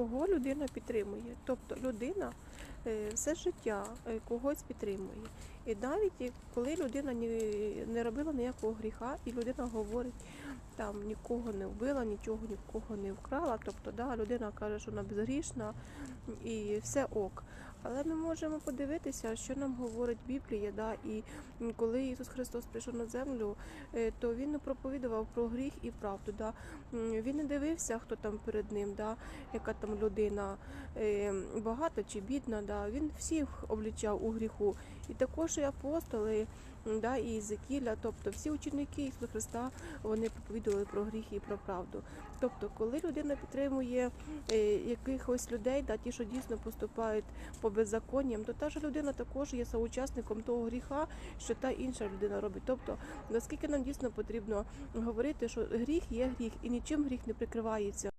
кого людина підтримує. Тобто людина е, все життя е, когось підтримує. І навіть коли людина не робила ніякого гріха, і людина говорить, там нікого не вбила, нічого нікого не вкрала. Тобто, да, людина каже, що вона безгрішна і все ок. Але ми можемо подивитися, що нам говорить Біблія. Да, і коли Ісус Христос прийшов на землю, е, то Він проповідував про гріх і правду. Да. Він не дивився, хто там перед ним, да, яка там людина е, багата чи бідна. Да. Він всіх облічав у гріху. І також і апостоли, да, і Єзекіля, тобто всі ученики Ісуса Христа, вони проповідували про гріх і про правду. Тобто, коли людина підтримує е, якихось людей, да, ті, що дійсно поступають беззаконням, то та ж людина також є соучасником того гріха, що та інша людина робить. Тобто, наскільки нам дійсно потрібно говорити, що гріх є гріх, і нічим гріх не прикривається.